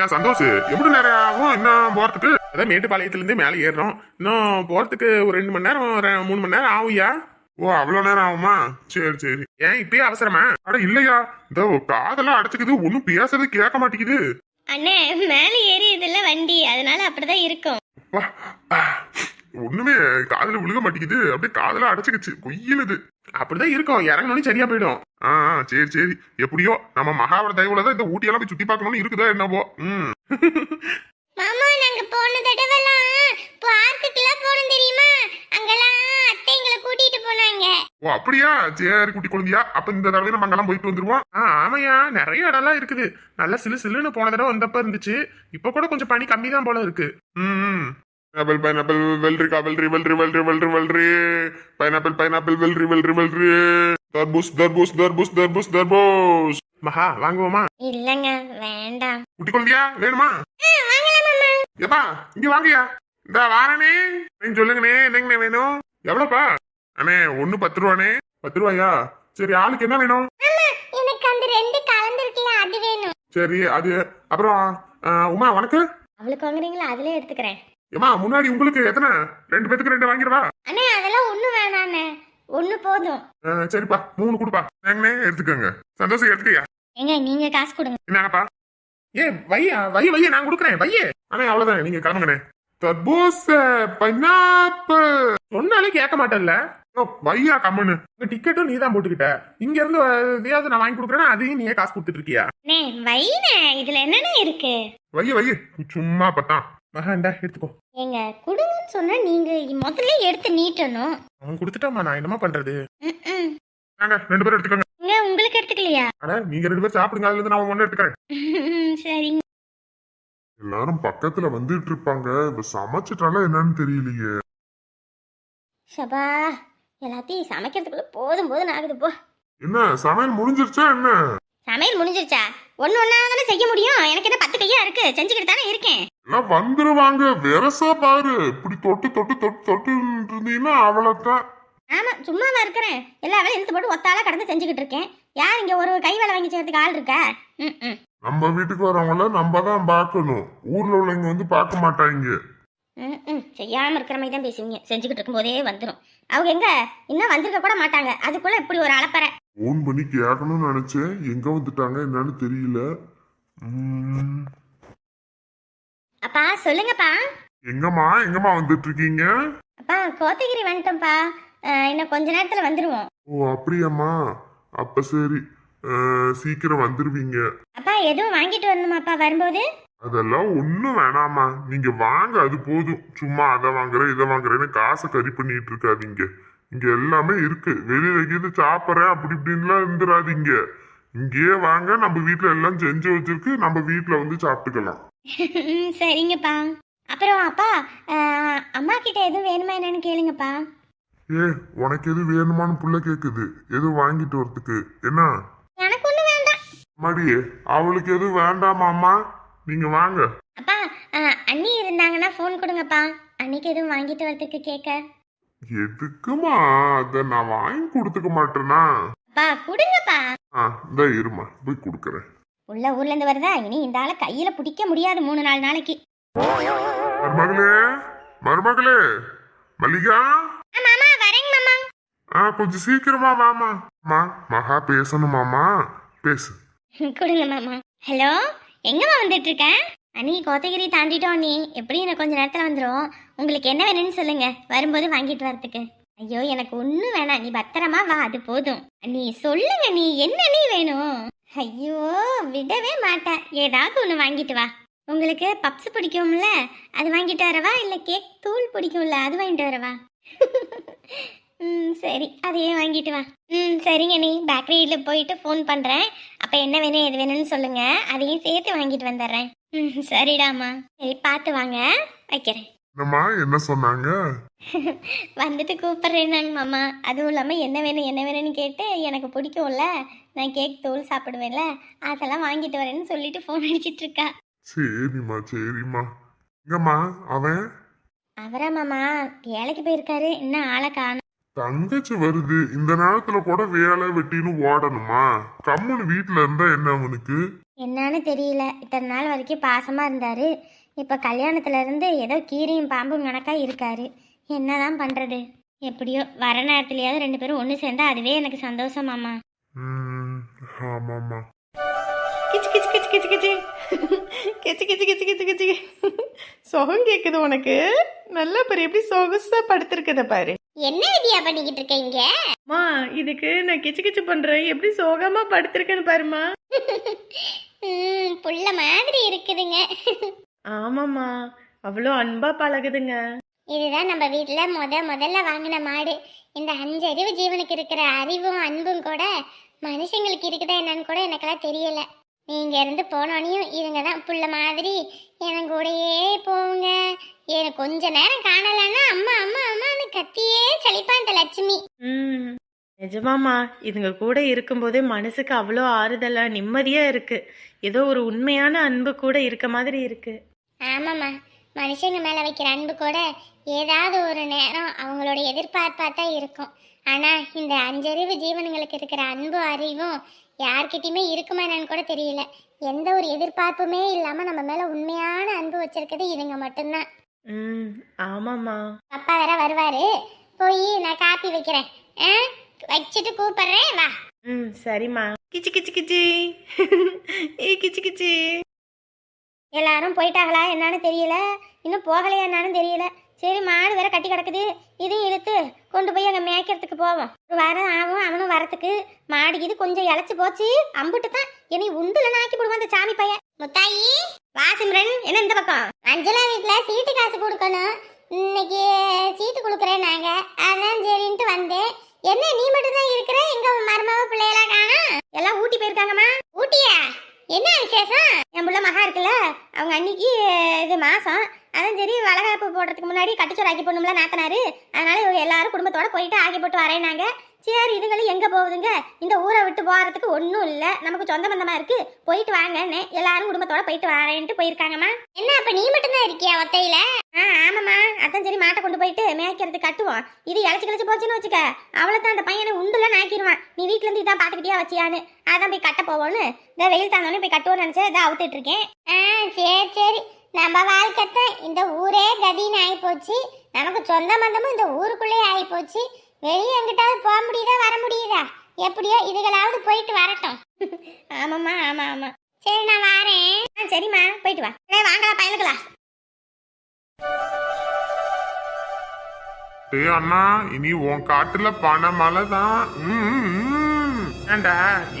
ஏன் சந்தோஷ் எப்படி நேரம் ஆகும் இன்னும் போறதுக்கு? அதான் மேட்டுப்பாளையத்துல இருந்து மேலே ஏறுறோம். இன்னும் போறதுக்கு ஒரு ரெண்டு மணி நேரம் மூணு மணி நேரம் ஆகுயா ஓ அவ்வளவு நேரம் ஆகுமா? சரி சரி. ஏன் இப்பயே அவசரமா? அட இல்லையா. இந்த காதெல்லாம் அடைச்சுக்குது ஒன்னும் பேசுறது கேட்க மாட்டேங்குது. அண்ணே மேலே ஏறி இதுல வண்டி அதனால அப்படிதான் இருக்கும். ஒண்ணுமே காதுல விழுக மாட்டேங்குது. அப்படியே காதெல்லாம் அடைச்சுக்கிச்சு. கொய்யிலுது. அப்படிதான் இருக்கும். இறங்கணும்னு சரியா போயிடும். ஆ சரி சரி. எப்படியோ நம்ம மகாவர தயவுல தான் இந்த ஊட்டியெல்லாம் போய் சுத்தி பார்க்கணும்னு இருக்குதா என்னவோ. ம். மாமா நாங்க போன தடவைலாம் பார்க்குக்கெல்லாம் போனோம் தெரியுமா? அங்கெல்லாம் அத்தை எங்களை கூட்டிட்டு போனாங்க. ஓ அப்படியா? சரி குட்டி குழந்தையா. அப்ப இந்த தடவை நம்ம அங்கெல்லாம் போயிட்டு வந்துருவோம். ஆ ஆமாயா. நிறைய இடம்லாம் இருக்குது. நல்லா சிலு சிலுன்னு போன தடவை வந்தப்ப இருந்துச்சு. இப்ப கூட கொஞ்சம் பனி கம்மி தான் போல இருக்கு. ம். பைனாப்பிள் பைனாப்பிள் வெல்ரிக்கா வெல்ரி வெல்ரி வெல்ரி வெல்ரி வெல்ரி பைனாப்பிள் பைனாப்பிள் வெல்ரி வெல்ரி வெல்ரி தர்பூஸ் தர்பூஸ் தர்பூஸ் தர்பூஸ் தர்பூஸ் மகா வாங்குவோமா? இல்லங்க வேண்டாம். குட்டி குழந்தையா வேணுமா ஏப்பா இங்க வாங்கயா இந்த வாரனே. நீங்க சொல்லுங்கண்ணே என்னங்கண்ணே வேணும்? எவ்வளோப்பா? அண்ணே ஒண்ணு பத்து ரூபாண்ணே. பத்து ரூபாயா? சரி ஆளுக்கு என்ன வேணும்? எனக்கு அந்த ரெண்டு கலந்துருக்குல அது வேணும். சரி அது அப்புறம் உமா உனக்கு? அவளுக்கு வாங்குறீங்களா? அதுல எடுத்துக்கிறேன். ஏமா முன்னாடி உங்களுக்கு எத்தனை? ரெண்டு பேத்துக்கு ரெண்டு வாங்கிடுவா? அண்ணே அதெல்லாம் ஒண்ணு வேணாண்ணே. ஒண்ணு போதும். சரிப்பா மூணு கொடுப்பா. என்னங்கண்ணே எடுத்துக்கோங்க. சந்தோஷம் எடுத்துக்கயா? ஏங்க நீங்க காசு கொடுங்க. என்னங்கப்பா? ஏ வையா வை வைய நான் கொடுக்குறேன் வையே. அண்ணே அவ்வளவுதான் நீங்க கிளம்புங்கண்ணே. தர்பூச பைனாப்பிள் சொன்னாலே கேட்க மாட்டேன்ல. ஓ, வையா கம்முன்னு. உங்க டிக்கெட்டும் நீ தான் போட்டுக்கிட்ட. இங்க இருந்து எதையாவது நான் வாங்கி கொடுக்குறேன்னா அதையும் நீயே காசு கொடுத்துட்டு இருக்கியா? வைண்ணே இதுல என்னண்ணே இருக்கு? வைய வைய சும்மா பத்தான் மகா இந்தா எடுத்துக்கோ. ஏங்க கொடுங்கன்னு சொன்னா நீங்க முதல்ல எடுத்து நீட்டணும். அவன் கொடுத்துட்டாமா நான் என்னமா பண்றது? ம்ம். நாங்க ரெண்டு பேரும் எடுத்துக்கோங்க. ஏங்க உங்களுக்கு எடுத்துக்கலையா? அட நீங்க ரெண்டு பேரும் சாப்பிடுங்க அதுல இருந்து நான் ஒண்ணு எடுத்துக்கிறேன். சரிங்க. எல்லாரும் பக்கத்துல வந்துட்டு இருப்பாங்க. இப்ப சமைச்சிட்டாலும் என்னன்னு தெரியலையே. ஷபா எல்லாத்தையும் சமைக்கிறதுக்குள்ள போதும் போதும் ஆகுது போ. என்ன சமையல் முடிஞ்சிருச்சா என்ன? சமையல் முடிஞ்சிருச்சா? ஒண்ணு ஒண்ணா தானே செய்ய முடியும்? எனக்கு என்ன பத்து கையா இருக்கு. செஞ்சுக்கிட்டு தானே இருக்கேன். எல்லாம் வந்துருவாங்க. வெரசா பாரு. இப்படி தொட்டு தொட்டு தொட்டு தொட்டு இருந்தீங்கன்னா அவ்வளவுதான். ஆமா சும்மா தான் இருக்கிறேன். எல்லா வேலையும் இழுத்து போட்டு ஒத்தால கடந்து செஞ்சுக்கிட்டு இருக்கேன். யார் இங்க ஒரு கை வேலை வாங்கி செய்யறதுக்கு ஆள் இருக்கா? ம் ம் நம்ம வீட்டுக்கு வரவங்கள நம்ம தான் பார்க்கணும். ஊர்ல உள்ளவங்க வந்து பார்க்க மாட்டாங்க. ம் ம். செய்யாம இருக்கிற மாதிரி தான் பேசுவீங்க. செஞ்சுக்கிட்டு இருக்கும்போதே வந்துடும் அவங்க எங்க? இன்னும் வந்திருக்க கூட மாட்டாங்க. அதுக்குள்ள இப்படி ஒரு அலப்பறை. ஃபோன் பண்ணி கேட்கணும்னு நினைச்சேன். எங்க வந்துட்டாங்க என்னன்னு தெரியல. அப்பா சொல்லுங்கப்பா. எங்கம்மா? எங்கம்மா வந்துட்டு இருக்கீங்க? அப்பா கோத்தகிரி வந்துட்டோம்ப்பா. அஹ், இன்னும் கொஞ்ச நேரத்துல வந்துருவோம். ஓ அப்படியாம்மா. அப்ப சரி. அஹ், சீக்கிரம் வந்துருவீங்க. அப்பா எதுவும் வாங்கிட்டு வரணுமாப்பா வரும்போது? அதெல்லாம் ஒண்ணும் வேணாமா நீங்க வாங்க அது போதும். சும்மா அதை வாங்குறேன் இதை வாங்குறேன்னு காசை கறி பண்ணிட்டு இருக்காதீங்க. இங்க எல்லாமே இருக்கு. வெளியில கீது சாப்பிட்றேன் அப்படி இப்படின்லாம் இருந்துடாதீங்க. இங்கேயே வாங்க நம்ம வீட்ல எல்லாம் செஞ்சு வச்சிருக்கு நம்ம வீட்ல வந்து சாப்பிட்டுக்கலாம். சரிங்கப்பா. அப்புறம் அப்பா அம்மா கிட்ட எதுவும் வேணுமா என்னன்னு கேளுங்கப்பா. ஏ உனக்கு எது வேணுமான்னு புள்ள கேக்குது. எதுவும் வாங்கிட்டு வரதுக்கு. என்ன? எனக்கு ஒன்றும் வேண்டாம். மடியே அவளுக்கு எதுவும் வேண்டாமாம்மா? நீங்க வாங்க. அப்பா அண்ணி இருந்தாங்கன்னா ஃபோன் கொடுங்கப்பா. அன்னைக்கு எதுவும் வாங்கிட்டு வரதுக்கு கேட்க எதுக்குமா? அத நான் வாங்கி கொடுத்துக்க மாட்டேனா? அப்பா கொடுங்கப்பா. ஆ இந்த இருமா. போய் கொடுக்குறேன். உள்ள ஊர்ல இருந்து வருதா? இனி இந்த ஆளை கையில பிடிக்க முடியாது மூணு நாலு நாளைக்கு. மருமகளே? மருமகளே? மல்லிகா? மாமா வரேங்க மாமா. ஆ கொஞ்சம் சீக்கிரமா வாமா. மா மகா பேசணுமாமா பேசு. கொடுங்க மாமா. ஹலோ? எங்கம்மா வந்துட்டு இருக்கேன் அண்ணி கோத்தகிரி தாண்டிட்டோம் நீ எப்படி எனக்கு கொஞ்ச நேரத்தில் வந்துடும் உங்களுக்கு என்ன வேணும்னு சொல்லுங்க. வரும்போது வாங்கிட்டு வரதுக்கு ஐயோ எனக்கு ஒன்றும் வேணாம். நீ பத்திரமா வா அது போதும். நீ சொல்லுங்க நீ என்ன நீ வேணும்? ஐயோ விடவே மாட்டேன். ஏதாவது ஒன்று வாங்கிட்டு வா. உங்களுக்கு பப்ஸ் பிடிக்கும்ல? அது வாங்கிட்டு வரவா? இல்லை கேக் தூள் பிடிக்கும்ல? அது வாங்கிட்டு வரவா? ம் சரி. அதையே வாங்கிட்டு வா. ம் சரிங்க நீ. பேக்கரியில் போயிட்டு ஃபோன் பண்ணுறேன். அப்போ என்ன வேணும் எது வேணும்னு சொல்லுங்க. அதையும் சேர்த்து வாங்கிட்டு வந்துடுறேன். ம் சரிடாம்மா. சரி பார்த்து வாங்க. வைக்கிறேன். என்னம்மா என்ன சொன்னாங்க? வந்துட்டு கூப்பிட்றேன் மாமா. அதுவும் இல்லாமல் என்ன வேணும் என்ன வேணும்னு கேட்டு எனக்கு பிடிக்கும்ல. நான் கேக் தூள் சாப்பிடுவேன்ல. அதெல்லாம் வாங்கிட்டு வரேன்னு சொல்லிட்டு ஃபோன் அடிச்சிட்டு இருக்கா. சரிம்மா சரிம்மா. எங்கம்மா அவன்? அவரா மாமா? வேலைக்கு போயிருக்காரு. இன்னும் ஆளை காணும். தங்கச்சி வருது. இந்த நேரத்துல கூட வேலை வெட்டின்னு ஓடணுமா? கம்முன்னு வீட்டுல இருந்தா என்ன அவனுக்கு? என்னன்னு தெரியல. இத்தனை நாள் வரைக்கும் பாசமா இருந்தாரு. இப்ப கல்யாணத்துல இருந்து ஏதோ கீரியும் பாம்பும் கணக்கா இருக்காரு. என்னதான் பண்றது? எப்படியோ வர நேரத்துலயாவது ரெண்டு பேரும் ஒன்று சேர்ந்தா அதுவே எனக்கு சந்தோஷமாமா ஆமாமா கிச்சு கிச்சு கிச்சு கிச்சு கிச்சு. கிச்சு கிச்சு கிச்சு கிச்சு கிச்சு. சுகம் கேக்குது உனக்கு? நல்லா பாரு. எப்படி சொகுசா படுத்திருக்கத பாரு. என்ன விதியா பண்ணிக்கிட்டு இருக்கீங்க அம்மா இதுக்கு நான் கிச்சு கிச்சு பண்றேன். எப்படி சோகமா படுத்திருக்கேன்னு பாருமா புள்ள மாதிரி இருக்குதுங்க. ஆமாம்மா அவ்வளோ அன்பா பழகுதுங்க. இதுதான் நம்ம வீட்டில் முத முதல்ல வாங்கின மாடு. இந்த அஞ்சறிவு ஜீவனுக்கு இருக்கிற அறிவும் அன்பும் கூட மனுஷங்களுக்கு இருக்குதா என்னன்னு கூட எனக்கெல்லாம் தெரியல. நீங்க இருந்து போனோனையும் இதுங்க தான் புள்ள மாதிரி என் கூடயே போங்க. எனக்கு கொஞ்ச நேரம் காணலன்னா அம்மா அம்மா அம்மான்னு கத்தியே சலிப்பா இந்த லட்சுமி. ம் நிஜமாம்மா இதுங்க கூட இருக்கும்போதே மனசுக்கு அவ்வளோ ஆறுதலா நிம்மதியா இருக்கு. ஏதோ ஒரு உண்மையான அன்பு கூட இருக்க மாதிரி இருக்கு. ஆமாம்மா. மனுஷங்க மேலே வைக்கிற அன்பு கூட ஏதாவது ஒரு நேரம் அவங்களோட எதிர்பார்ப்பாக தான் இருக்கும். ஆனால் இந்த அஞ்சறிவு ஜீவனுங்களுக்கு இருக்கிற அன்பு அறிவும் யார்கிட்டயுமே இருக்குமா என்னன்னு கூட தெரியல. எந்த ஒரு எதிர்பார்ப்புமே இல்லாமல் நம்ம மேலே உண்மையான அன்பு வச்சிருக்கிறது இதுங்க மட்டும்தான். ம் ஆமாம்மா. அப்பா வேற வருவாரு. போய் நான் காப்பி வைக்கிறேன். ஆ? வச்சுட்டு கூப்பிடுறேன் வா. ம் சரிம்மா. கிச்சு கிச்சு கிச்சி. ஏ கிச்சு கிச்சி. எல்லாரும் போயிட்டாங்களா? என்னன்னு தெரியல. இன்னும் போகலையா என்னன்னு தெரியல. சரி மாடு வேற கட்டி கிடக்குது. இதையும் இழுத்து கொண்டு போய் அங்கே மேய்க்கிறதுக்கு போவோம். ஒரு வாரம் ஆகும் அவனும் வரத்துக்கு. மாடு இது கொஞ்சம் இழைச்சி போச்சு. அம்புட்டு தான் என்னை உண்டுல நாக்கி போடுவான் அந்த சாமி பையன். முத்தாயி! வாசிம்ரன் என்ன இந்த பக்கம்? அஞ்சலா வீட்டில் சீட்டு காசு கொடுக்கணும். இன்னைக்கு சீட்டு கொடுக்குறேன் நாங்க. அதான் சரின்ட்டு வந்தேன். என்ன நீ மட்டும் தான் இருக்கிற? எங்க மருமக பிள்ளையெல்லாம் காணோம் எல்லாம் ஊட்டி போயிருக்காங்கம்மா. ஊட்டியா? என்ன விசேஷம்? என் பிள்ளை மகா இருக்குல்ல அவங்க அன்னைக்கு இது மாசம் அதான் சரி வளகாப்பு போடுறதுக்கு முன்னாடி கட்டுச்சோறு ஆக்கி போடணும்ல நாத்தனாரு. அதனால இவங்க எல்லாரும் குடும்பத்தோட போயிட்டு ஆக்கி போட்டு வரேனாங்க சரி இதுங்களும் எங்க போகுதுங்க? இந்த ஊரை விட்டு போறதுக்கு ஒன்றும் இல்லை. நமக்கு சொந்த பந்தமா இருக்கு. போயிட்டு வாங்கன்னு எல்லாரும் குடும்பத்தோட போயிட்டு வரேன்ட்டு போயிருக்காங்கம்மா. என்ன அப்ப நீ மட்டும்தான் இருக்கியா ஒத்தையில? ஆ ஆமாம்மா. அதான் சரி மாட்டை கொண்டு போயிட்டு மேய்க்கிறதுக்கு கட்டுவோம். இது இழைச்சி கிழச்சி போச்சுன்னு வச்சுக்க. அவளை தான் அந்த பையனை உண்டுல நாக்கிடுவான் நீ வீட்ல இருந்து இதான் பாத்துக்கிட்டியா வச்சியான்னு. அதான் போய் கட்ட போவோன்னு. இந்த வெயில் தாந்தோடனே போய் கட்டுவோம்னு நினைச்சேன். இதை அவுத்துட்டு இருக்கேன். ஆ சரி சரி. நம்ம வாழ்க்கைத்தான் இந்த ஊரே கதின்னு ஆகி போச்சு நமக்கு சொந்த மந்தமும் இந்த ஊருக்குள்ளே ஆகி போச்சு வெளியே எங்கிட்டாவது போக முடியுதா வர முடியுதா? எப்படியோ இதுகளாவது போயிட்டு வரட்டும். ஆமாம்மா ஆமா ஆமா. சரி நான் வரேன். ஆ சரிம்மா போயிட்டு வா. ஏ வாங்கலாம் பயனுக்கலாம் டேய் அண்ணா இனி உன் காட்டுல பனை மழை தான். ஏன்டா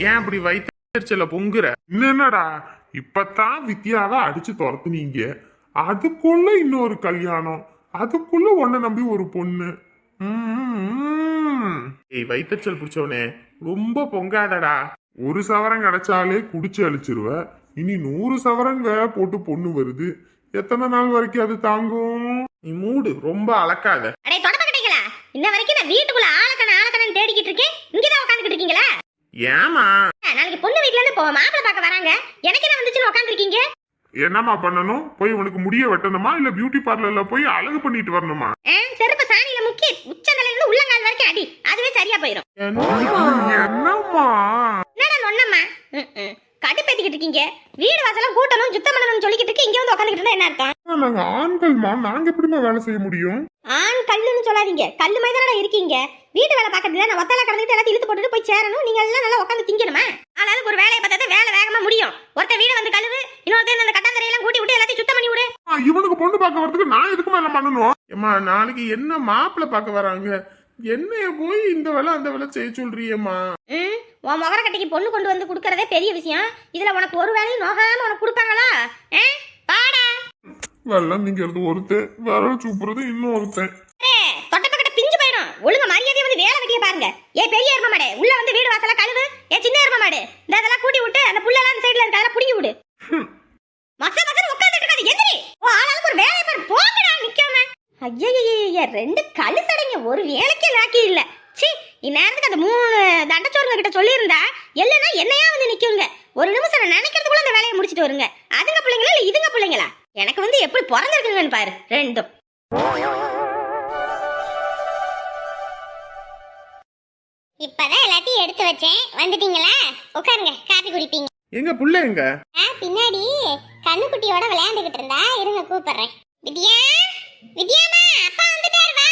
ஏன் அப்படி வயிற்றுல பொங்குற? என்னடா? இப்பதான் வித்யாவை அடிச்சு துரத்துனீங்க. அதுக்குள்ள இன்னொரு கல்யாணம். அதுக்குள்ள உன்னை நம்பி ஒரு பொண்ணு. ம்ம். ஏய் வயிற்றுச்சல் பிடிச்சவனே ரொம்ப பொங்காதடா. ஒரு சவரன் கிடைச்சாலே குடிச்சு அழிச்சிருவ. இனி நூறு சவரன் வேற போட்டு பொண்ணு வருது. எத்தனை நாள் வரைக்கும் அது தாங்கும்? நீ மூடு ரொம்ப அளக்காத. அடே தொடப்ப கட்டைகளா? இன்ன வரைக்கும் நான் வீட்டுக்குள்ள ஆளக்கண ஆளக்கணன்னு தேடிக்கிட்டு இருக்கேன். இங்க தான் உட்காந்துக்கிட்டு இருக்கீங்களா? ஏமா நாளைக்கு பொண்ணு வீட்ல இருந்து போ மாப்பிள்ளை பார்க்க வராங்க. எனக்கு என்ன வந்துச்சுன்னு உட்காந்துருக்கீங்க என்னம்மா பண்ணணும்? போய் உனக்கு முடிய வெட்டணுமா? இல்ல பியூட்டி பார்லர்ல போய் அழகு பண்ணிட்டு வரணுமா? செருப்பு சாணியில முக்கி உச்சந்தலையில இருந்து உள்ளங்கால் வரைக்கும் அடி. அதுவே சரியா போயிடும் என்னம்மா? என்னடா நொன்னம்மா கடுப்பேத்திக்கிட்டு இருக்கீங்க வீடு வாசலாம் கூட்டணும் சுத்தம் பண்ணணும்னு சொல்லிக்கிட்டு இருக்கு. இங்க வந்து உட்காந்துக்கிட்டு இருந்தா என்ன அர்த்தம்? நாங்க ஆண்கள்மா நாங்க எப்படிம்மா வேலை செய்ய முடியும்? ஆண் கல்லுன்னு சொல்லாதீங்க. கல்லு மாதிரி தானடா இருக்கீங்க. வீட்டு வேலை பார்க்கறதுல நான் ஒத்தலை கடந்துட்டு எல்லாத்தையும் இழுத்து போட்டுட்டு போய் சேரணும். நீங்க எல்லாம் நல்லா உட்காந்து திங்கணுமா? ஆளாளுக்கு ஒரு வேலையை பார்த்தா வேலை வேகமா முடியும். ஒருத்த வீடு வந்து கழுவு இன்னொருத்தர் அந்த கட்டாந்தரையெல்லாம் கூட்டி விட்டு எல்லாத்தையும் சுத்தம் பண்ணி விடு. இவனுக்கு பொண்ணு பார்க்க வரதுக்கு நான் எதுக்குமா என்ன பண்ணணும்? ஏம்மா நாளைக்கு என்ன மாப்பிள்ளை பார்க்க வராங்க? என்னைய போய் இந்த வேலை அந்த வேலை செய்ய சொல்றியேம்மா? ம் உன் முகர கட்டிக்கு பொண்ணு கொண்டு வந்து கொடுக்கறதே பெரிய விஷயம். இதுல உனக்கு ஒரு வேலையும் நோகாம உனக்கு கொடுப்பாங்களா? வாடா. வெள்ளம் நீங்கிறது ஒருத்தன் விரல் சூப்புறது இன்னும் ஒருத்தன் தொட்ட பக்கட்ட பிஞ்சு போயிடும். ஒழுங்க மரியாதையை வந்து வேலை வெட்டிய பாருங்க. ஏ பெரிய எரும மாடு உள்ள வந்து வீடு வாசல கழுவு. ஏ சின்ன எரும மாடு இந்த அதெல்லாம் கூட்டி விட்டு அந்த புல்லெல்லாம் அந்த சைடுல இருக்க அதெல்லாம் புடிங்கி விடு. மச மசன உட்கார்ந்துட்டு இருக்காது. எந்திரி. ஓ ஆளாளுக்கு ஒரு வேலையை பாரு. போங்கடா நிக்காம. ஐயய்யய்ய ரெண்டு கழுசடைங்க ஒரு வேலைக்கே லாக்கி இல்ல. சி இந்நேரத்துக்கு அந்த மூணு தண்டச்சோறுங்க கிட்ட சொல்லியிருந்தா இல்லைன்னா என்னையா வந்து நிக்குங்க? ஒரு நிமிஷம் நான் நினைக்கிறதுக்குள்ள அந்த வேலையை முடிச்சிட்டு வருங்க. அதுங்க பிள்ளைங்களா இல்ல இதுங்க பிள்ளைங்களா? எனக்கு வந்து எப்படி பிறந்திருக்குங்கன்னு பாரு ரெண்டும். இப்பதான் எல்லாத்தையும் எடுத்து வச்சேன். வந்துட்டீங்களா? உட்காருங்க காப்பி குடிப்பீங்க. எங்க புள்ள எங்க? ஆ பின்னாடி கண்ணுக்குட்டியோட விளையாண்டுகிட்டு இருந்தா இருங்க கூப்பிடுறேன். வித்யா? வித்யாமா அப்பா வந்துட்டாரு வா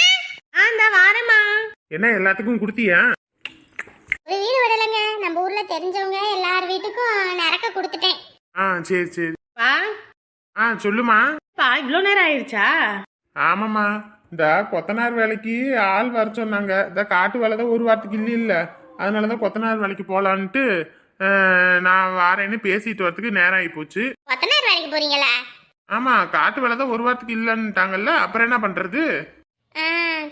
ஆ இந்த வாரேம்மா. என்ன எல்லாத்துக்கும் கொடுத்தியா? ஒரு வீடு விடலைங்க. நம்ம ஊர்ல தெரிஞ்சவங்க எல்லார் வீட்டுக்கும் நிறக்க கொடுத்துட்டேன். ஆ சரி சரி. பா ஆ சொல்லுமா. பா இவ்வளோ நேரம் ஆயிடுச்சா ஆமாம்மா. இந்த கொத்தனார் வேலைக்கு ஆள் வர சொன்னாங்க. இந்த காட்டு வேலை தான் ஒரு வாரத்துக்கு இல்லை இல்லை. அதனால தான் கொத்தனார் வேலைக்கு போகலான்ட்டு நான் வாரேன்னு பேசிட்டு வரதுக்கு நேரம் ஆகி போச்சு கொத்தனார் வேலைக்கு போறீங்களா? ஆமாம் காட்டு வேலை தான் ஒரு வாரத்துக்கு இல்லைன்னுட்டாங்கல்ல அப்புறம் என்ன பண்ணுறது ஆ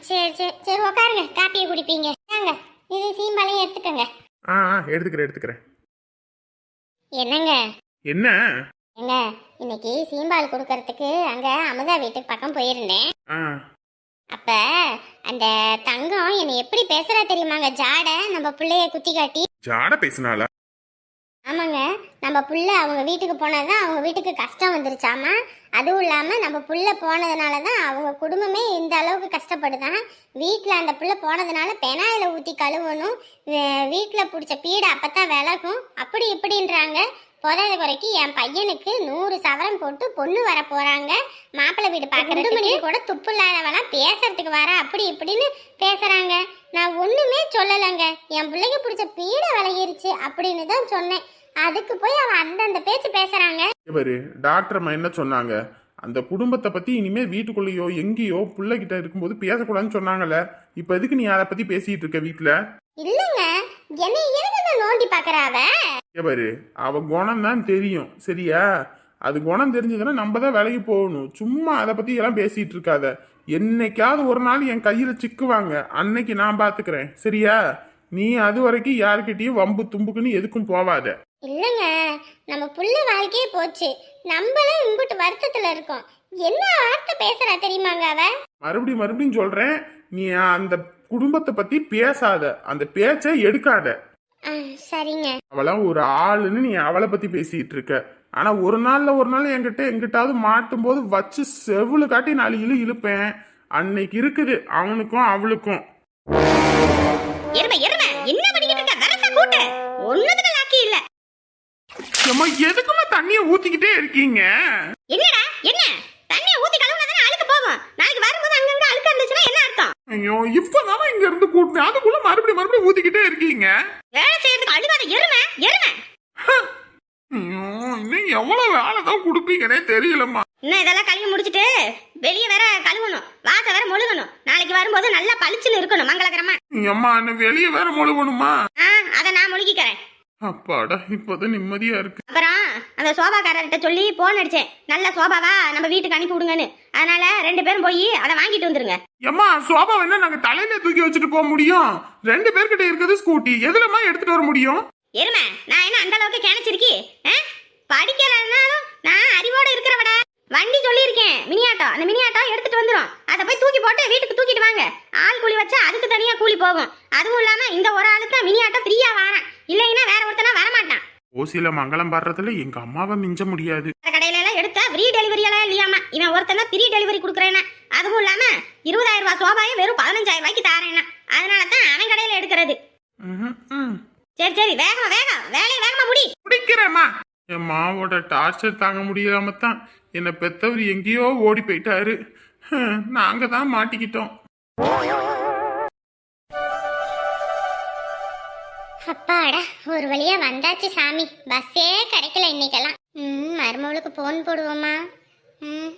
சரி சரி சரி உட்காருங்க காப்பியை குடிப்பீங்க. வாங்க இது சீம்பாலையும் எடுத்துக்கோங்க. ஆ ஆ எடுத்துக்கிறேன் எடுத்துக்கிறேன். என்னங்க? என்ன? ஏங்க இன்னைக்கு சீம்பால் கொடுக்கறதுக்கு அங்க அமுதா வீட்டுக்கு பக்கம் போயிருந்தேன். ஆ. அப்ப அந்த தங்கம் என்னை எப்படி பேசுறா தெரியுமாங்க? ஜாட நம்ம பிள்ளைய குத்தி காட்டி. ஜாட பேசினால ஆமாங்க. நம்ம புள்ள அவங்க வீட்டுக்கு போனதான் அவங்க வீட்டுக்கு கஷ்டம் வந்துருச்சாமா? அதுவும் இல்லாமல் நம்ம புள்ள போனதுனால தான் அவங்க குடும்பமே இந்த அளவுக்கு கஷ்டப்படுதான். வீட்டில் அந்த புள்ள போனதுனால பெனாயில் ஊற்றி கழுவணும். வீட்டில் பிடிச்ச பீடை அப்போ தான் விலகும். அப்படி இப்படின்றாங்க. புதாத குறைக்கு என் பையனுக்கு நூறு சவரம் போட்டு பொண்ணு வர போறாங்க. மாப்பிள்ளை வீடு பார்க்கறதுக்கு கூட துப்பு இல்லாதவெல்லாம் பேசுறதுக்கு வர அப்படி இப்படின்னு பேசுறாங்க. நான் ஒண்ணுமே சொல்லலைங்க. என் பிள்ளைக்கு பிடிச்ச பீடை விலகிருச்சு அப்படின்னு தான் சொன்னேன். அதுக்கு போய் அவன் அந்தந்த பேச்சு பேசுறாங்க. இவரு டாக்டர் அம்மா என்ன சொன்னாங்க? அந்த குடும்பத்தை பத்தி இனிமே வீட்டுக்குள்ளேயோ எங்கேயோ பிள்ளைகிட்ட இருக்கும்போது பேசக்கூடாதுன்னு சொன்னாங்கல்ல. இப்ப எதுக்கு நீ அதை பத்தி பேசிட்டு இருக்க வீட்டுல இல்லைங்க. என்னை எதுக்கு நோண்டி பாக்குறாவ இவரு அவ குணம் தான் தெரியும் சரியா? அது குணம் தெரிஞ்சதுன்னா நம்ம தான் வேலைக்கு போகணும். சும்மா அதை பத்தி எல்லாம் பேசிட்டு இருக்காத. என்னைக்காவது ஒரு நாள் என் கையில சிக்குவாங்க. அன்னைக்கு நான் பாத்துக்கிறேன் சரியா? நீ அது வரைக்கும் யாருக்கிட்டயும் வம்பு தும்புக்குன்னு எதுக்கும் போவாத. இல்லைங்க நம்ம புள்ள வாழ்க்கையே போச்சு. நம்மளும் இம்புட்டு வருத்தத்துல இருக்கோம். என்ன வார்த்தை பேசுறா தெரியுமாங்க அவ? மறுபடியும் மறுபடியும் சொல்றேன் நீ அந்த குடும்பத்தை பத்தி பேசாத. அந்த பேச்சை எடுக்காத. சரிங்க. அவளாம் ஒரு ஆளுன்னு நீ அவளை பத்தி பேசிட்டு இருக்க. ஆனா ஒரு நாள்ல ஒரு நாள் என்கிட்ட எங்கிட்டாவது மாட்டும் போது வச்சு செவுளு காட்டி நாலு இழு இழுப்பேன். அன்னைக்கு இருக்குது அவனுக்கும் அவளுக்கும். எருமை எருமை என்ன பண்ணிக்கிட்டு இருக்க? வரச கூட்டு. ஒண்ணுதுக்கு லாக்கி இல்ல. ஏம்மா எதுக்குமா தண்ணிய ஊத்திக்கிட்டே இருக்கீங்க? என்னடா என்ன? தண்ணிய ஊத்தி கழுவுனா அழுக்கு போகும். நாளைக்கு வரும்போது அழுக்கு இருந்துச்சுன்னா என்ன அர்த்தம்? ஐயோ இப்பதானே இங்க இருந்து கூட்டினேன் அதுக்குள்ள மறுபடியும் மறுபடியும் ஊத்திக்கிட்டே இருக்கீங்க. வேலை செய்யறதுக்கு அழுகாத எருமை எருமை. ஐயோ இன்னும் எவ்வளவு வேலை தான் கொடுப்பீங்கன்னே தெரியலம்மா. இன்னும் இதெல்லாம் கழுவி முடிச்சிட்டு வெளியே வேற கழுவணும். வாச வேற மொழுகணும். நாளைக்கு வரும்போது நல்லா பளிச்சுன்னு இருக்கணும் மங்களகரமா. அம்மா என்ன வெளியே வேற முழுவணுமா ஆ அதை நான் மொழிக்கிறேன் அப்பாடா இப்பதான் நிம்மதியா இருக்கு. அப்புறம் அந்த சோபாக்காரர்கிட்ட சொல்லி போன் அடிச்சேன். நல்ல சோபாவா? நம்ம வீட்டுக்கு அனுப்பி விடுங்கன்னு. அதனால ரெண்டு பேரும் போய் அதை வாங்கிட்டு வந்துருங்க. ஏம்மா சோபா வேணா நாங்க தலையில தூக்கி வச்சுட்டு போக முடியும். ரெண்டு பேர்கிட்ட இருக்குது ஸ்கூட்டி எதுலமா எடுத்துட்டு வர முடியும்? எருமை நான் என்ன அந்த அளவுக்கு கிணச்சிருக்கி? படிக்கலனாலும் நான் அறிவோட இருக்கிறவடா வண்டி சொல்லியிருக்கேன். மினி ஆட்டோ அந்த மினி ஆட்டோ எடுத்துட்டு வந்துடும் அதை போய் தூக்கி போட்டு வீட்டுக்கு தூக்கிட்டு வாங்க. ஆள் கூலி வச்சா அதுக்கு தனியா கூலி போகும். அதுவும் இல்லாம இந்த ஒரு ஆளுக்கு தான் மினி ஆட்டோ ஃப்ரீயா வாரேன். இல்லைன்னா வேற ஒருத்தனா வரமாட்டான். ஓசியில மங்களம் பாடுறதுல எங்க அம்மாவை மிஞ்ச முடியாது. அந்த கடையில எல்லாம் எடுத்தா ஃப்ரீ டெலிவரி எல்லாம் இல்லையாமா இவன் ஒருத்தன் ஃப்ரீ டெலிவரி கொடுக்குறேன்னா. அதுவும் இல்லாம இருபதாயிரம் ரூபாய் சோபாயை வெறும் பதினஞ்சாயிரம் ரூபாய்க்கு தாரேன்னா. அதனால தான் அவன் கடையில எடுக்கிறது. சரி சரி வேகமா வேகம் வேலையை வேகமா முடி. பிடிக்கிறேம்மா என் மாவோட டார்ச்சர் தாங்க முடியாம தான் என்னை பெத்தவர் எங்கேயோ ஓடி போயிட்டாரு. நாங்க தான் மாட்டிக்கிட்டோம். அப்பாடா ஒரு வழியா வந்தாச்சு சாமி. பஸ்ஸே கிடைக்கல இன்னைக்கெல்லாம். ம் மருமவளுக்கு போன் போடுவோமா? ம்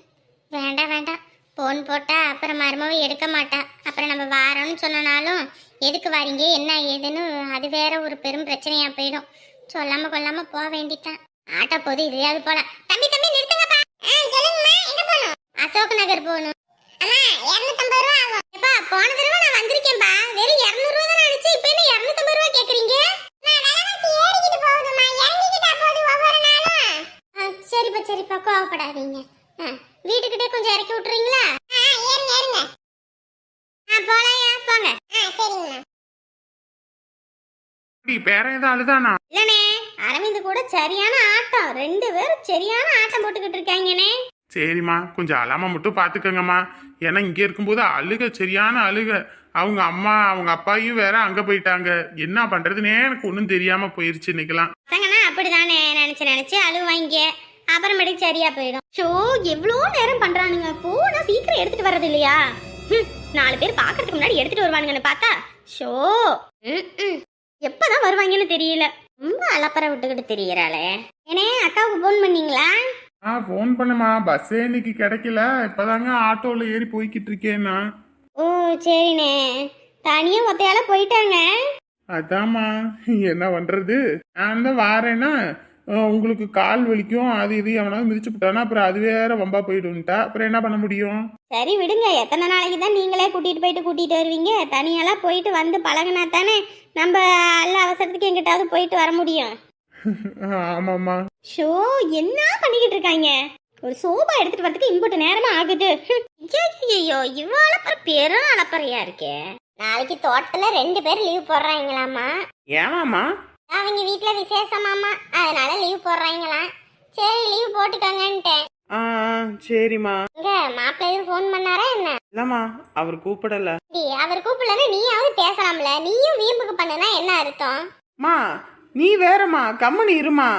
வேண்டாம் வேண்டாம். போன் போட்டா அப்புறம் மருமவை எடுக்க மாட்டா. அப்புறம் நம்ம வாரோன்னு சொன்னனாலும் எதுக்கு வாரீங்க? என்ன ஏதுன்னு? அது வேற ஒரு பெரும் பிரச்சனையா போயிடும். சொல்லாம கொல்லாம போக வேண்டித்தான் ஆட்டோ போது இதுலயாவது போல தம்பி தம்பி நிறுத்துங்கப்பா. போகணும்? அசோக் நகர் போகணும். அம்மா ரூபா போன தடவை நான் வந்திருக்கேன்பா. வெறும் இரநூறுவா தான் நினைச்சு இப்போ என்ன இரநூத்தம்பது ரூபா சரிப்பா சரிப்பா கோவப்படாதீங்க. வீட்டுக்கிட்டே கொஞ்சம் இறக்கி விட்டுறீங்களா? ஏறுங்க ஏறுங்க. ஆ போலாயா போங்க. ஆ சரிங்கண்ணா இப்படி வேற ஏதாவது அழுதானா? இல்லனே அரவிந்த் கூட சரியான ஆட்டம். ரெண்டு பேரும் சரியான ஆட்டம் போட்டுக்கிட்டு இருக்காங்கண்ணே சரிம்மா கொஞ்சம் அழாம மட்டும் பாத்துக்கோங்கம்மா. ஏன்னா இங்க இருக்கும்போது அழுக சரியான அழுக. அவங்க அம்மா அவங்க அப்பாயும் வேற அங்க போயிட்டாங்க. என்ன பண்றதுனே எனக்கு ஒன்றும் தெரியாம போயிருச்சு இன்னைக்கெல்லாம். அப்படிதானே நினைச்சு நினைச்சு அழுவாங்க. அப்புறமேட்டுக்கு சரியா போயிடும். ஷோ எவ்வளோ நேரம் பண்றானுங்க? போனா சீக்கிரம் எடுத்துட்டு வர்றது இல்லையா? நாலு பேர் பார்க்கறதுக்கு முன்னாடி எடுத்துட்டு வருவானுங்கன்னு பார்த்தா ஷோ. எப்பதான் வருவாங்கன்னு தெரியல. ரொம்ப அலப்பற விட்டுக்கிட்டு தெரியறாளே. ஏனே அக்காவுக்கு ஃபோன் பண்ணீங்களா? ஆ ஃபோன் பண்ணுமா பஸ்ஸே இன்னைக்கு கிடைக்கல. இப்பதாங்க ஆட்டோல ஏறி போய்கிட்டு இருக்கேன் நான். ஓ சரிண்ணே. தனியா ஒத்தையால போயிட்டாங்க. அதாம்மா. என்ன பண்றது? நான் தான் வாரேன்னா உங்களுக்கு கால் வலிக்கும் அது இது எவனாவது மிதிச்சு விட்டானா அப்புறம் அது வேற வம்பா போயிடும்ட்டா. அப்புறம் என்ன பண்ண முடியும்? சரி விடுங்க எத்தனை நாளைக்கு தான் நீங்களே கூட்டிட்டு போயிட்டு கூட்டிட்டு வருவீங்க? தனியெல்லாம் போயிட்டு வந்து பழகினா தானே நம்ம எல்லா அவசரத்துக்கு எங்கிட்டாவது போயிட்டு வர முடியும். ஆமாம்மா. ஷோ என்ன பண்ணிக்கிட்டு இருக்காங்க? ஒரு சோபா எடுத்துட்டு வரதுக்கு இம்புட்டு நேரமா ஆகுது. ஐயோ இவ்வளோ பெரும் அலப்பறையா இருக்கே. நாளைக்கு தோட்டத்துல ரெண்டு பேர் லீவ் போடுறாங்களாமா ஏமாம்மா? அவங்க வீட்ல விசேஷமாமா அதனால லீவ் போடுறாங்களாம் சரி லீவ் போட்டுக்கோங்கன்ட்டேன். ஆ சரிம்மா. இங்க மாப்பிள்ளை எதுவும் ஃபோன் பண்ணாரா என்ன? இல்லம்மா அவர் கூப்பிடல. டேய், அவர் கூப்பிடலன்னா நீயாவது பேசலாம்ல. நீயும் வீம்புக்கு பண்ணுனா என்ன அர்த்தம்? மா நீ வேறம்மா கம்முனு இருமா.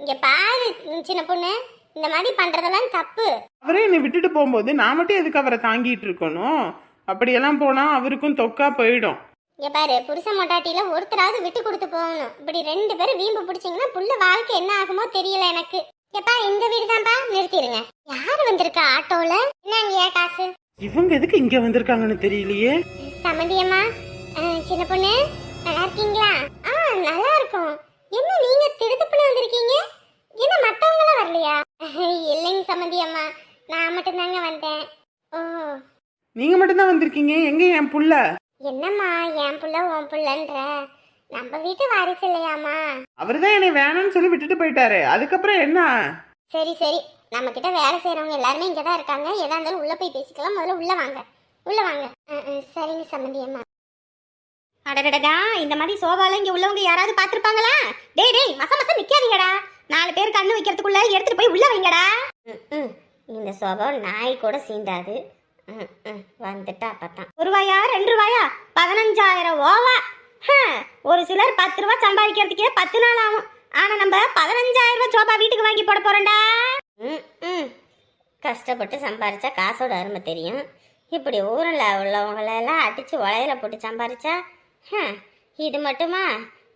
இங்க பாரு சின்ன பொண்ணு. இந்த மாதிரி பண்றதெல்லாம் தப்பு. அவரே என்னை விட்டுட்டு போகும்போது நான் மட்டும் எதுக்கு அவரை தாங்கிட்டு இருக்கணும்? அப்படியெல்லாம் போனா அவருக்கும் தொக்கா போயிடும். இங்க பாரு புருஷ மொட்டாட்டியில ஒருத்தராவது விட்டு கொடுத்து போகணும். இப்படி ரெண்டு பேரும் வீம்பு பிடிச்சிங்கன்னா புள்ள வாழ்க்கை என்ன ஆகுமோ தெரியல எனக்கு. எப்பா இந்த வீடு தான்ப்பா நிறுத்திடுங்க யாரு வந்திருக்கா ஆட்டோல? என்னங்க காசு? இவங்க எதுக்கு இங்க வந்திருக்காங்கன்னு தெரியலையே. சமந்தியம்மா சின்ன பொண்ணு நல்லா இருக்கீங்களா? ஆ நல்லா இருக்கும். என்ன நீங்க திடுத்துப்புன்னு வந்திருக்கீங்க? என்ன மத்தவங்களாம் வரலையா? இல்லைங்க சமந்தியம்மா நான் மட்டும்தாங்க வந்தேன். ஓ. நீங்க மட்டும்தான் வந்திருக்கீங்க. எங்க என் புள்ள? என்னம்மா என் புள்ள உன் புள்ளன்ற? நம்ம வீட்டு வாரிசு இல்லையாம்மா? அவர் தான் என்னை வேணாம்னு சொல்லி விட்டுட்டு போயிட்டாரு. அதுக்கப்புறம் என்ன? சரி சரி. நம்ம கிட்ட வேலை செய்றவங்க எல்லாருமே இங்க தான் இருக்காங்க. எதா இருந்தாலும் உள்ள போய் பேசிக்கலாம். முதல்ல உள்ள வாங்க. உள்ள வாங்க. அஹ், அஹ், சரிங்க சம்மந்தியம்மா அடடடா இந்த மாதிரி சோபால இங்க உள்ளவங்க யாராவது பாத்திருப்பாங்களா டேய் டேய் மச மச நிக்காதீங்கடா. நாலு பேர் கண்ணு வைக்கிறதுக்குள்ள எடுத்துட்டு போய் உள்ள வைங்கடா. ம், ம். இந்த சோபா நாய் கூட சீண்டாது. வந்துட்டா அப்பதான் ஒரு ரூபாயா? ரெண்டு ரூபாயா? பதினஞ்சாயிரம் ஓவா? ஒரு சிலர் பத்து ரூபா சம்பாதிக்கிறதுக்கே பத்து நாள் ஆகும். ஆனா நம்ம பதினஞ்சாயிரம் ரூபாய் சோபா வீட்டுக்கு வாங்கி போட போறோம்டா. ம், ம். கஷ்டப்பட்டு சம்பாரிச்சா காசோட அருமை தெரியும். இப்படி ஊரில் உள்ளவங்களெல்லாம் அடிச்சு உலையில போட்டு சம்பாரிச்சா இது மட்டுமா?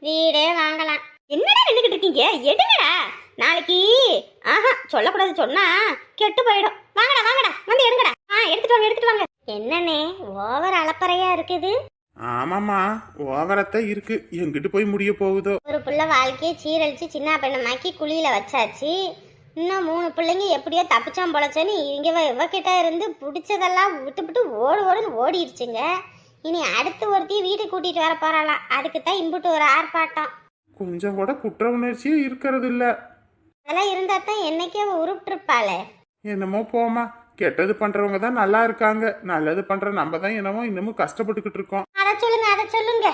வீடே வாங்கலாம். என்னடா நின்றுக்கிட்டு இருக்கீங்க? எடுங்கடா நாளைக்கு ஆஹா சொல்லக்கூடாது சொன்னா கெட்டு போயிடும். வாங்கடா வாங்கடா வந்து எடுங்கடா. ஆ எடுத்துட்டு வாங்க எடுத்துட்டு வாங்க. என்னண்ணே ஓவர் அளப்பறையா இருக்குது? ஆமாம்மா ஓவரத்தான் இருக்கு. எங்கிட்டு போய் முடிய போகுதோ? ஒரு புள்ள வாழ்க்கையை சீரழிச்சு சின்ன பெண்ணமாக்கி குழியில வச்சாச்சு. இன்னும் மூணு பிள்ளைங்க எப்படியோ தப்பிச்சான் பொழைச்சோன்னு இங்க இவ- இவகிட்ட இருந்து பிடிச்சதெல்லாம் விட்டுவிட்டு ஓடு ஓடுன்னு ஓடிடுச்சுங்க. இனி அடுத்து ஒருத்தையும் வீட்டுக்கு கூட்டிட்டு வர போறாளாம். அதுக்கு தான் இம்புட்டு ஒரு ஆர்ப்பாட்டம். கொஞ்சம் கூட குற்ற உணர்ச்சியே இருக்கிறது இல்ல அதெல்லாம் இருந்தா தான் என்னைக்கே உருப்பிட்டுருப்பாளே. என்னமோ போமா கெட்டது பண்றவங்க தான் நல்லா இருக்காங்க. நல்லது பண்ற நம்ம தான் என்னமோ இன்னமும் கஷ்டப்பட்டுக்கிட்டு இருக்கோம். அதை சொல்லுங்க அதை சொல்லுங்க.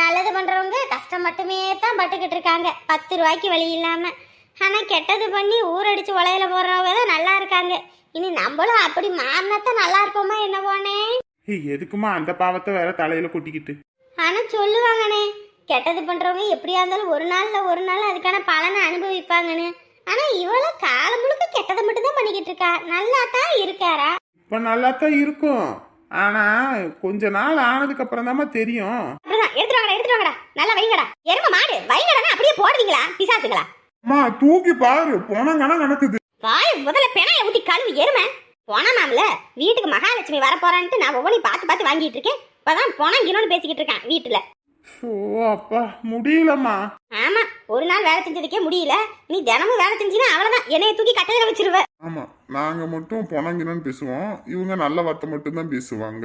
நல்லது பண்றவங்க கஷ்டம் மட்டுமே தான் பட்டுக்கிட்டு இருக்காங்க. பத்து ரூபாய்க்கு வழி இல்லாம. ஆனா கெட்டது பண்ணி ஊரடிச்சு உலையில போடுறவங்க தான் நல்லா இருக்காங்க. இனி நம்மளும் அப்படி மாறினாத்தான் நல்லா இருப்போமா என்னவோனே? ஏய், எதுக்குமா அந்த பாவத்தை வேற தலையில கொட்டிக்கிட்டு? ஆனா சொல்லுவாங்கண்ணே கெட்டது பண்றவங்க எப்படியா இருந்தாலும் ஒரு நாள்ல ஒரு நாள் அதுக்கான பலனை அனுபவிப்பாங்கன்னு. ஆனா இவ்வளவு காலம் முழுக்க கெட்டதை மட்டும் தான் பண்ணிக்கிட்டு இருக்கா. நல்லா தான் இருக்காரா? இப்ப நல்லா தான் இருக்கும். ஆனா கொஞ்ச நாள் ஆனதுக்கு அப்புறம் தாம்மா தெரியும் எடுத்துட்டு வாங்கடா எடுத்துட்டு வாங்கடா. நல்லா வைங்கடா. எரும மாடு வைங்கடா அப்படியே போடுவீங்களா பிசாசுங்களா அம்மா தூக்கி பாரு. போனங்கன்னா நடக்குது வாய் முதல்ல பெணைய ஊத்தி கழுவு எருமை. போனாமாம்ல வீட்டுக்கு மகாலட்சுமி வர போறான்ட்டு நான் ஒவ்வொன்றையும் பார்த்து பார்த்து வாங்கிட்டு இருக்கேன். இப்பதான் போனா இன்னொன்னு பேசிக்கிட்டு இருக்கேன் வீட்டுல. ஓ அப்பா முடியலம்மா. ஆமா ஒரு நாள் வேலை செஞ்சதுக்கே முடியல. நீ தினமும் வேலை செஞ்சினா அவ்வளவுதான். என்னைய தூக்கி கட்டையில வச்சிருவ. ஆமா நாங்க மட்டும் பொணங்கினு பேசுவோம். இவங்க நல்ல வார்த்தை மட்டும் தான் பேசுவாங்க.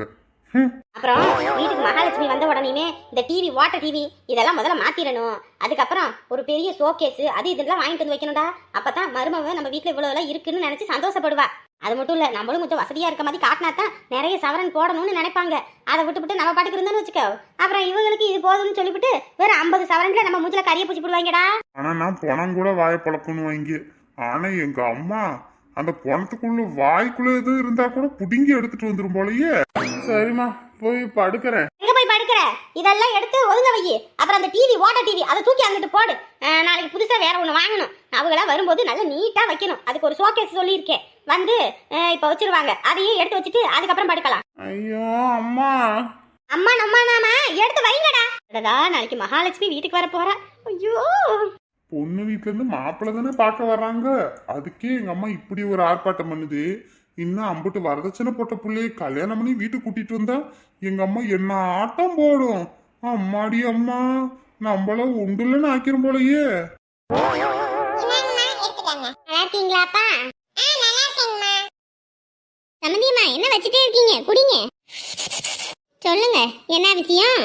அப்புறம் வீட்டுக்கு மகாலட்சுமி வந்த உடனேயுமே இந்த டிவி வாட்டர் டிவி இதெல்லாம் முதல்ல மாத்திரணும். அதுக்கப்புறம் ஒரு பெரிய ஷோகேஸ் அது இதெல்லாம் வாங்கிட்டு வந்து வைக்கணும்டா. அப்பதான் மருமவ நம்ம வீட்டுல இவ்வளவு எல்லாம் இருக்குன்னு நினைச்சு சந்தோஷப்படுவா. அது மட்டும் இல்ல நம்மளும் கொஞ்சம் வசதியா இருக்க மாதிரி காட்டினா தான் நிறைய சவரன் போடணும்னு நினைப்பாங்க. அதை விட்டுவிட்டு நம்ம பாட்டுக்கு இருந்தோம்னு வச்சுக்கோ. அப்புறம் இவங்களுக்கு இது போதும்னு சொல்லிவிட்டு வேற ஐம்பது சவரன்ல நம்ம மூஞ்சில கறிய பூச்சி போடுவாங்கடா. ஆனா நான் பணம் கூட வாயை பழக்கணும் வாங்கி. ஆனா எங்க அம்மா அந்த பணத்துக்குள்ள வாய்க்குள்ள எதுவும் இருந்தா கூட புடுங்கி எடுத்துட்டு வந்துரும் போலயே. சரிம்மா போய் படுக்கிறேன். எங்க போய் படுக்கிற? இதெல்லாம் எடுத்து ஒதுங்க வை. அப்புறம் அந்த டிவி ஓட்ட டிவி அதை தூக்கி அங்கிட்டு போடு. நாளைக்கு புதுசா வேற ஒன்று வாங்கணும். அவங்களா வரும்போது நல்லா நீட்டா வைக்கணும். அதுக்கு ஒரு ஷோகேஸ் சொல்லியிருக்கேன். வந்து இப்ப வச்சிருவாங்க. அதையும் எடுத்து வச்சுட்டு அதுக்கப்புறம் படுக்கலாம். ஐயோ அம்மா. அம்மா நம்ம நாம? எடுத்து வைங்கடா. அடடா நாளைக்கு மகாலட்சுமி வீட்டுக்கு வர போறா ஐயோ. பொண்ணு வீட்டிலேருந்து இருந்து மாப்பிள்ளை தானே பார்க்க வர்றாங்க. அதுக்கே எங்க அம்மா இப்படி ஒரு ஆர்ப்பாட்டம் பண்ணுது. இன்னும் அம்புட்டு வரதட்சணை போட்ட பிள்ளையை கல்யாணம் பண்ணி வீட்டுக்கு கூட்டிட்டு வந்தா எங்க அம்மா என்ன ஆட்டம் போடும்? அம்மாடி அம்மா நம்மள உண்டுலன்னு ஆக்கிரும் போலயே. சமந்தியம்மா என்ன வச்சுட்டே இருக்கீங்க? குடிங்க. சொல்லுங்க என்ன விஷயம்?